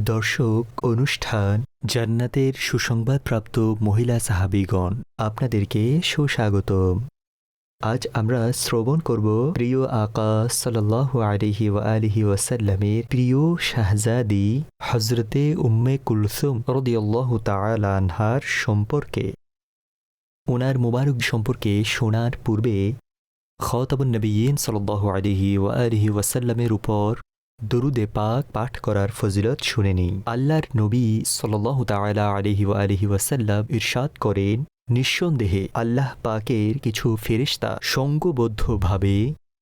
দর্শক, অনুষ্ঠান, জান্নাতের সুসংবাদপ্রাপ্ত মহিলা সাহাবিগণ, আপনাদেরকে সুস্বাগতম। আজ আমরা শ্রবণ করব প্রিয় আকা সাল্লাহ আলিহি আলিহি ওয়াসাল্লামের প্রিয় শাহজাদি হজরতে উম্মে কুলসুম রদিয়াল্লাহ তাআলা আনহার সম্পর্কে। ওনার মুবারক সম্পর্কে শোনার পূর্বে খতাবুন নবীন সাল্লাহ আলিহি ও আলিহি ওয়াসাল্লামের উপর দরুদে পাক পাঠ করার ফজিলত শুনেনি আল্লাহর নবী সাল্লাহ তালা আলিহি ও আলিহি ওয়াসাল্লাম ইরশাদ করেন, নিঃসন্দেহে আল্লাহ পাকের কিছু ফেরিস্তা সঙ্গবদ্ধভাবে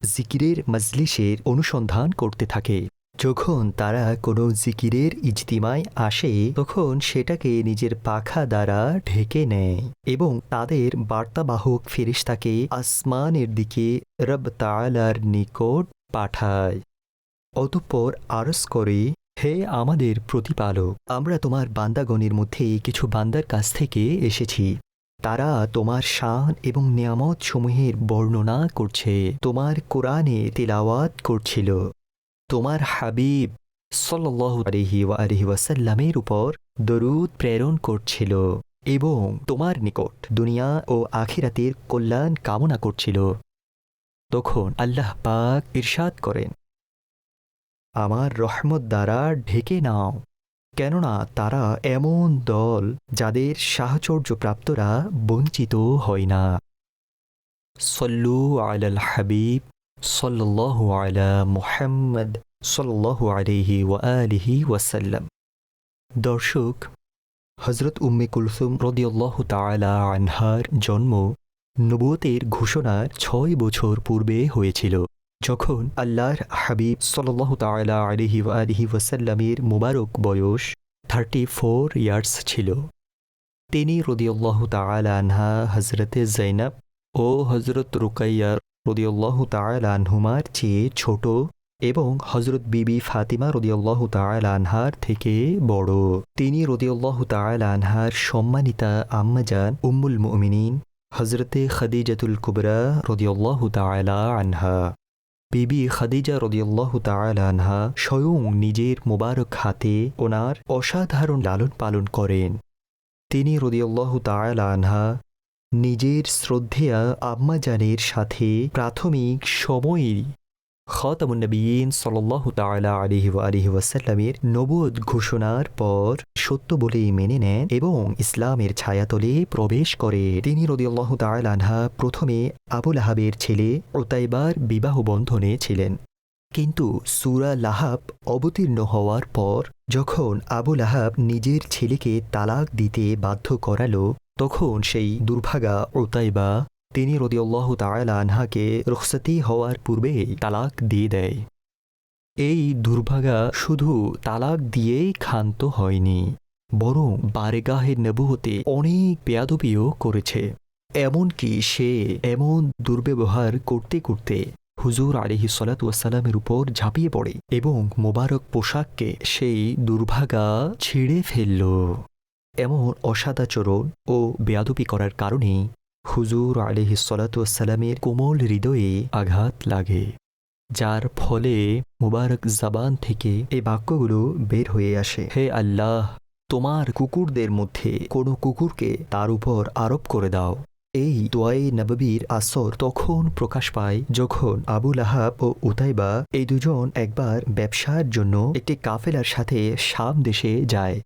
জিকিরের মজলিসের অনুসন্ধান করতে থাকে। যখন তারা কোনো জিকিরের ইজতিমায় আসে, তখন সেটাকে নিজের পাখা দ্বারা ঢেকে নেয় এবং তাদের বার্তাবাহক ফেরিস্তাকে আসমানের দিকে রব তালার নিকট পাঠায়। অতঃপর আরস করে, হে আমাদের প্রতিপালক, আমরা তোমার বান্দাগণের মধ্যে কিছু বান্দার কাছ থেকে এসেছি। তারা তোমার শান এবং নিয়ামত সমূহের বর্ণনা করছে, তোমার কোরআনে তিলাওয়াত করছিল। তোমার হাবিব সাল্লাহ আলহি ওয়াসাল্লামের উপর দরুদ প্রেরণ করছিল এবং তোমার নিকট দুনিয়া ও আখিরাতের কল্যাণ কামনা করছিল। তখন আল্লাহ পাক ইরশাদ করেন, আমার রহমত দ্বারা ঢেকে নাও, কেননা তারা এমন দল যাদের সাহচর্যপ্রাপ্তরা বঞ্চিত হয় না। সল্লু আলাল হাবিব সল্লাহ আলা আলিহি ওয়া আলিহি ওয়াসাল্লাম। দর্শক হজরত উম্মে কুলসুম রদিয়াল্লাহ তাআলা আনহার জন্ম নবুয়তের ঘোষণার ছয় বছর পূর্বে হয়েছিল, যখন আল্লাহর হাবিব সাল্লাহ তালা আলিহি আলিহি ওয়াসাল্লামের মুবারক বয়স থার্টি ফোর ইয়ার্স ছিল। তিনি রদিউল্লাহ তালা আনহা হজরতে জৈনব ও হজরত রুকাইয়ার রদিউল্লাহ তালা আনহুমার চেয়ে ছোট এবং হজরত বিবি ফাতিমা রদিউল্লাহ আনহার থেকে বড়। তিনি রদিউল্লাহ আনহার সম্মানিতা আম্মাজান উম্মুল মুমিনিন হজরতে খদিজাতুল কুবরা রদিউল্লাহ তালা আনহা। বিবি খাদিজা রদিয়াল্লাহ আনহা স্বয়ং নিজের মোবারক হাতে ওনার অসাধারণ লালন পালন করেন। তিনি রদিয়াল্লাহ আনহা নিজের শ্রদ্ধেয়া আম্মাজানের সাথে প্রাথমিক সময়েই খতামুন্নবীন সাল্লাহ তালা আলিহি আলিহি নবোধ ঘোষণার পর সত্য বলেই মেনে নেন এবং ইসলামের ছায়াতলে প্রবেশ করে। তিনি রদিয়াল্লাহ তালানহা প্রথমে আবুল আহাবের ছেলে ওতাইবার বিবাহ বন্ধনে ছিলেন। কিন্তু সুরা লাহাব অবতীর্ণ হওয়ার পর যখন আবুল আহাব নিজের ছেলেকে তালাক দিতে বাধ্য করালো তখন সেই দুর্ভাগা ওতাইবা তিনি রদিয়াল্লাহ তালা আনহাকে রুখসতি হওয়ার পূর্বেই তালাক দিয়ে দেয়। এই দুর্ভাগা শুধু তালাক দিয়েই ক্ষান্ত হয়নি, বরং বারেগাহের নেবুহতে অনেক বেয়াদবিও করেছে। এমনকি সে এমন দুর্ব্যবহার করতে করতে হুজুর আলিহি সালাতামের উপর ঝাঁপিয়ে পড়ে এবং মোবারক পোশাককে সেই দুর্ভাগা ছিঁড়ে ফেলল। এমন অসাদাচরণ ও বেয়াদবি করার কারণে হুজুর আলিহি সালাতামের কোমল হৃদয়ে আঘাত লাগে, যার ফলে মুবারক জাবান থেকে এই বাক্যগুলো বের হয়ে আসে। হে আল্লাহ, তোমার কুকুরদের মধ্যে কোনো কুকুরকে তার উপর আরোপ করে দাও। এই দোয়াই নববীর আসর তখন প্রকাশ পায় যখন আবুল আহাব ও উতাইবা এই দুজন একবার ব্যবসার জন্য একটি কাফেলার সাথে শাম দেশে যায়।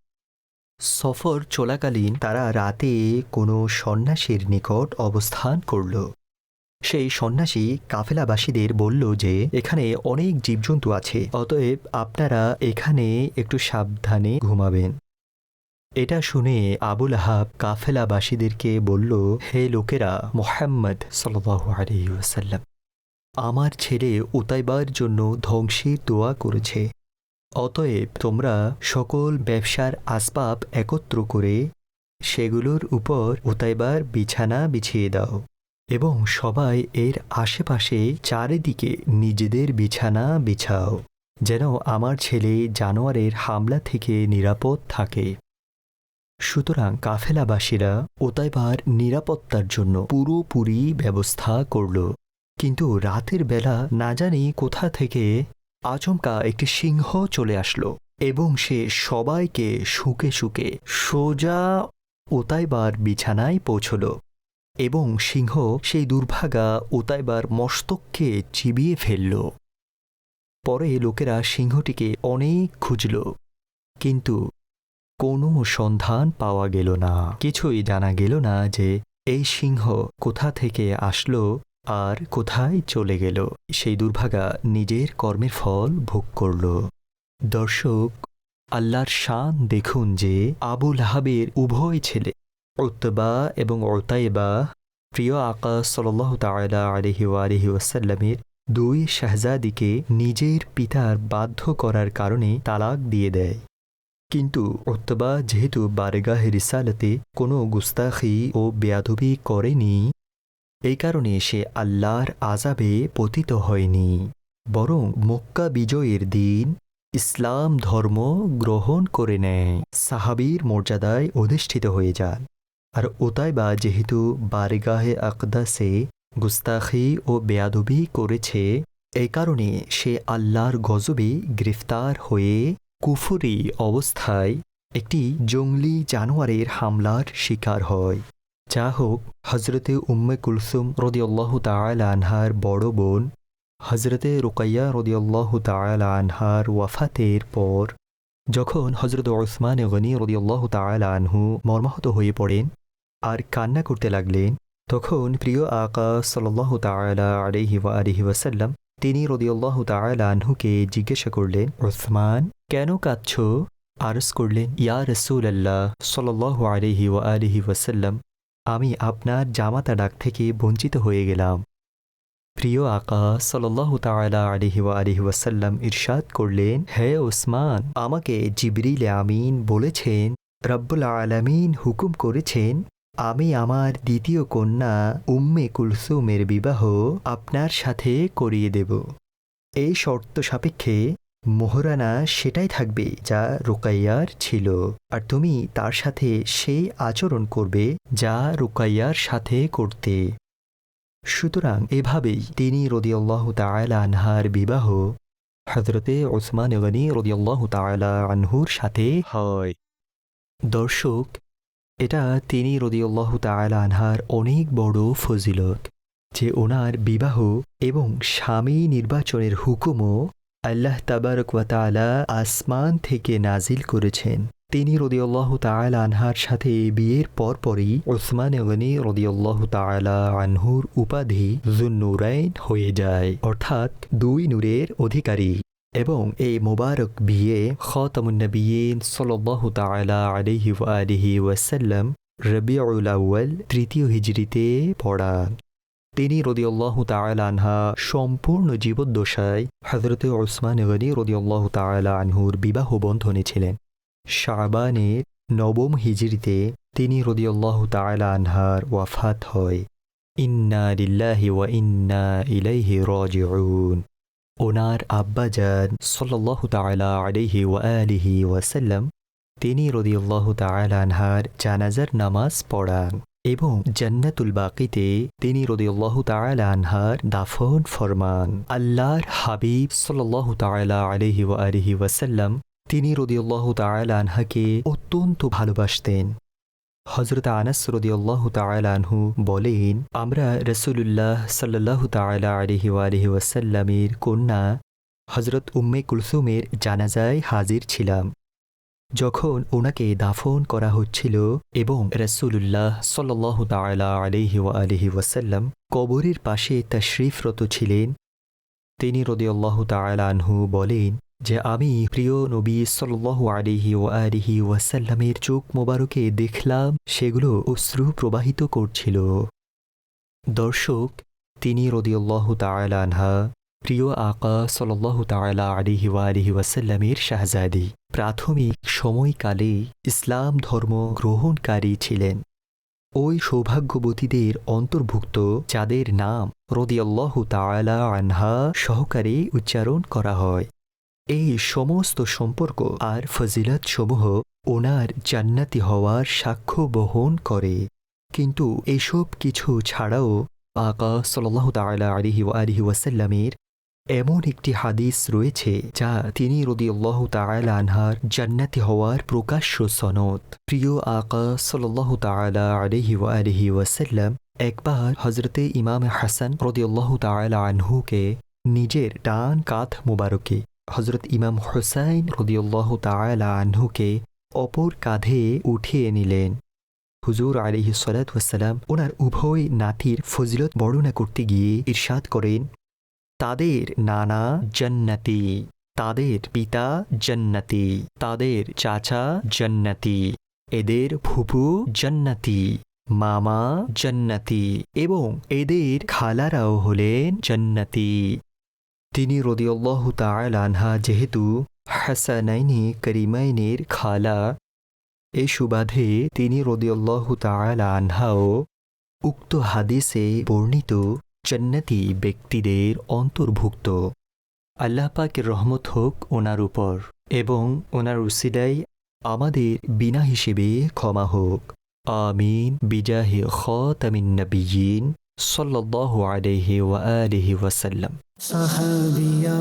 সফর চলাকালীন তারা রাতে কোনো সন্ন্যাসীর নিকট অবস্থান করল। সেই সন্ন্যাসী কাফেলাবাসীদের বলল যে, এখানে অনেক জীবজন্তু আছে, অতএব আপনারা এখানে একটু সাবধানে ঘুমাবেন। এটা শুনে আবুল আহাব কাফেলাবাসীদেরকে বলল, হে লোকেরা, মোহাম্মদ সাল্লাম আমার ছেলে উতাইবার জন্য ধ্বংসের দোয়া করেছে। অতএব তোমরা সকল ব্যবসার আসবাব একত্র করে সেগুলোর উপর উতাইবার বিছানা বিছিয়ে দাও এবং সবাই এর আশেপাশে চারিদিকে নিজেদের বিছানা বিছাও, যেন আমার ছেলে জানোয়ারের হামলা থেকে নিরাপদ থাকে। সুতরাং কাফেলাবাসীরা ওতাইবার নিরাপত্তার জন্য পুরোপুরি ব্যবস্থা করল। কিন্তু রাতের বেলা না জানি কোথা থেকে আচমকা একটি সিংহ চলে আসলো এবং সে সবাইকে শুকে শুকে সোজা ওতাইবার বিছানায় পৌঁছল এবং সিংহ সেই দুর্ভাগা ওতাইবার মস্তককে চিবিয়ে ফেলল। পরে লোকেরা সিংহটিকে অনেক খুঁজল, কিন্তু কোনো সন্ধান পাওয়া গেল না। কিছুই জানা গেল না যে এই সিংহ কোথা থেকে আসলো আর কোথায় চলে গেল? সেই দুর্ভাগা নিজের কর্মের ফল ভোগ করল। দর্শক, আল্লাহর শান দেখুন যে আবুল হাবের উভয় ছেলে, উত্তবা এবং ওতাইবা প্রিয় আকা সাল্লাহ তালা আলহি আলহি ওয়াসাল্লামের দুই শাহজাদিকে নিজের পিতার বাধ্য করার কারণে তালাক দিয়ে দেয়। কিন্তু উত্তবা যেহেতু বারেগাহে রিসালতে কোনো গুস্তাখি ও বেয়াদবি করেনি এই কারণে সে আল্লাহর আজাবে পতিত হয়নি। বরং মক্কা বিজয়ের দিন ইসলাম ধর্ম গ্রহণ করে নেয়। সাহাবীর মর্যাদায় অধিষ্ঠিত হয়ে যান। আর ওতাইবা যেহেতু বারেগাহে আকদাসে গুস্তাখি ও বেয়াদবি করেছে, এই কারণে সে আল্লাহর গজবে গ্রেফতার হয়ে কুফুরি অবস্থায় একটি জঙ্গলি জানোয়ারের হামলার শিকার হয়। যা হোক হজরতে উম্মে কুলসুম রদিয়াল্লাহ তাআলা আনহার বড় বোন হজরতে রুকাইয়া রদিয়াল্লাহ তাআলা আনহার ওয়াফাতের পর, যখন হজরত ওসমান গনি রদিয়াল্লাহ তাআলা আনহু মর্মাহত হয়ে পড়েন আর কান্না করতে লাগলেন, তখন প্রিয় আকা সাল্লাহ তাআলা আলহি ওয়া আলহি তিনি রদিয়াল্লাহ তাআলা আনহুকে জিজ্ঞাসা করলেন ওসমান কেন কাঁদছ? আরস করলেন, ইয়া রসুল আল্লাহ সাল্লাহ আলহি ওয়া আলহি ওয়াসাল্লাম আমি আপনার জামাতা ডাক থেকে বঞ্চিত হয়ে গেলাম। প্রিয় আকা সাল্লাহ তাআলা আলহি ওয়া আলহি ইরশাদ করলেন, হে ওসমান, আমাকে জিবরিল আমিন বলেছেন, রব্বুল আলামিন হুকুম করেছেন, আমি আমার দ্বিতীয় কন্যা উম্মে কুলসুমের বিবাহ আপনার সাথে করিয়ে দেব। এই শর্ত সাপেক্ষে মোহরানা সেটাই থাকবে যা রুকাইয়ার ছিল। আর তুমি তার সাথে সেই আচরণ করবে যা রুকাইয়ার সাথে করতে। সুতরাং এভাবেই তিনি রদিয়াল্লাহ তাআলা আনহার বিবাহ হজরতে ওসমান গনি রদিয়াল্লাহ তাআলা আনহুর সাথে হয়। দর্শক, এটা তিনি রদিয়াল্লাহ তাআলা আনহার অনেক বড় ফজিলত যে ওনার বিবাহ এবং স্বামী নির্বাচনের হুকুমও আল্লাহ তাবারক ওয়া আসমান থেকে নাজিল করেছেন। তিনি রদিয়াল্লাহ তাআলা আনহার সাথে বিয়ের পরপরই ওসমান গনি রদিয়াল্লাহ তাআলা আনহুর উপাধি জুন্নুরাইন হয়ে যায়, অর্থাৎ দুই নূরের অধিকারী। এবং এই মোবারক বিয়ে খতামুন্নবীন সাল্লাহ তাআলা আলাইহি ওয়া আলিহি ওয়াসাল্লাম রবিউল আউয়াল, তৃতীয় হিজরিতে পড়ান তিনি রদিয়াল্লাহ তাআলা আনহা সম্পূর্ণ জীবদ্দশায় হজরতে ওসমান গনি রদিয়াল্লাহ তাআলা আনহুর বিবাহ বন্ধনে ছিলেন। শাবানের নবম হিজরিতে তিনি রদিয়াল্লাহ তাআলা আনহার ওয়াফাত হয়। ইন্না লিল্লাহি ওয়া ইন্না ইলাইহি রাজিউন। ওনার আব্বাজান সাল্লাহ তাআলা আলাইহি ওয়া আলিহি ওয়াসাল্লাম, তিনি রদিয়াল্লাহ তাআলা আনহার জানাজার নামাজ পড়ান। এবং জান্নাতুল বাকিতে তিনি রদিয়াল্লাহ তাআলা আনহার দাফন ফরমান। আল্লাহর হাবিব সাল্লাহ তাআলা আলাইহি ওয়া আলিহি ওয়াসাল্লাম তিনি রদিয়াল্লাহ তাআলা আনহাকে অত্যন্ত ভালোবাসতেন। হজরত আনাস রদিয়াল্লাহ তাআলা আনহু বলেন, আমরা রসুলুল্লাহ সাল্লাহ তাআলা আলিহি আলিহি ওয়াসাল্লামের কন্যা হজরত উম্মে কুলসুমের জানাজায় হাজির ছিলাম। যখন ওনাকে দাফন করা হচ্ছিল এবং রসুলুল্লাহ সাল্লাহ তাআলা আলিহি ওয়াসাল্লাম কবরের পাশে তশরিফরত ছিলেন, তিনি রদিয়াল্লাহ আনহু বলেন যে, আমি প্রিয় নবী সাল্লাহ আলিহি ও আলিহি ওয়াসাল্লামের চোখ মোবারকে দেখলাম, সেগুলো অশ্রু প্রবাহিত করছিল। দর্শক, তিনি রদিয়াল্লাহ আনহা, প্রিয় আকা সাল্লাহ তাআলা আলিহি ওয়া আলিহি ওয়াসাল্লামের শাহজাদি। প্রাথমিক সময়কালে ইসলাম ধর্ম গ্রহণকারী ছিলেন। ওই সৌভাগ্যবতীদের অন্তর্ভুক্ত, যাদের নাম রদিয়াল্লাহ তাআলা আনহা সহকারে উচ্চারণ করা হয়। এই সমস্ত সম্পর্ক আর ফজিলত সমূহ ওনার জান্নাতি হওয়ার সাক্ষ্য বহন করে। কিন্তু এসব কিছু ছাড়াও আকা সাল্লাহ তালা আলিহি আলিহি ওয়াসাল্লামের এমন একটি হাদিস রয়েছে যা তিনি রদিয়াল্লাহ তালা আনহার জান্নাতি হওয়ার প্রকাশ্য সনদ। প্রিয় আকা সাল্লাহ তালা আলিহি আলিহি ওয়াসাল্লাম একবার হজরতে ইমাম হাসান রদিয়াল্লাহ তালা আনহুকে নিজের ডান কাঁধ মুবারকে হজরত ইমাম হুসাইন রদিয়াল্লাহ তালা আনহুকে অপর কাঁধে উঠিয়ে নিলেন। হুজুর আলিহি সালাতাম ওনার উভয় নাতির ফজিলত বর্ণনা করতে গিয়ে ইরশাদ করেন তাদের নানা জন্নতি, তাদের পিতা জন্নতি, তাদের চাচা জন্নতি, এদের ফুপু জন্নতি, মামা জন্নতি এবং এদের খালারাও হলেন জন্নতি। তিনি রদিয়াল্লাহ তাআলা আনহা যেহেতু হাসানাইনি করিমাইনের খালা, এ সুবাদে তিনি রদিয়াল্লাহ তাআলা আনহাও উক্ত হাদিসে বর্ণিত জন্নতি ব্যক্তিদের অন্তর্ভুক্ত। আল্লাপাকের রহমত হোক ওনার উপর এবং ওনার উসিদাই আমাদের বিনা হিসেবে ক্ষমা হোক। আমিন। বিজাহে খতামিন নবীন সাল্লাল্লাহু আলাইহি ওয়া আলিহি ওয়াসাল্লাম। সাহাবিয়া